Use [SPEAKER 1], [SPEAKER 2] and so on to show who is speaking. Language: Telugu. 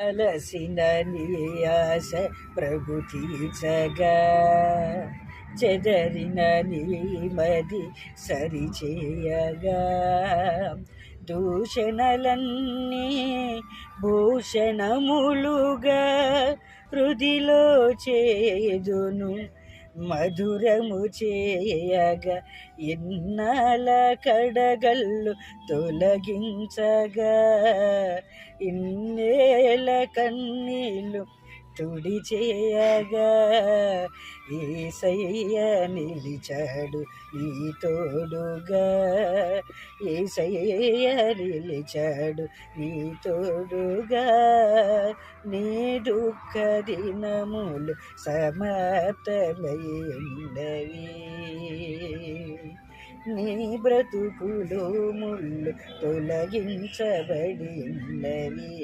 [SPEAKER 1] అలసిన నీయాస ప్రభు తీర్చగా చెదరిన నీమది సరిచేయగా. దూషణలన్నీ భూషణములుగా హృదిలో చేదును మధురము చేయగా ఇన్నాల కడగల్లు తొలగించగా. ఇన్నేల కన్నీళ్ళు తుడి చేయగా ఏసయ్య నిలిచాడు నీ తోడుగా. ఏసయ్య నిలిచాడు నీ తోడుగా. నీ దుఃఖ దినములు సమర్థమై ఉండవి నీ బ్రతుకులు ముళ్ళు తొలగించబడి ఉన్నవి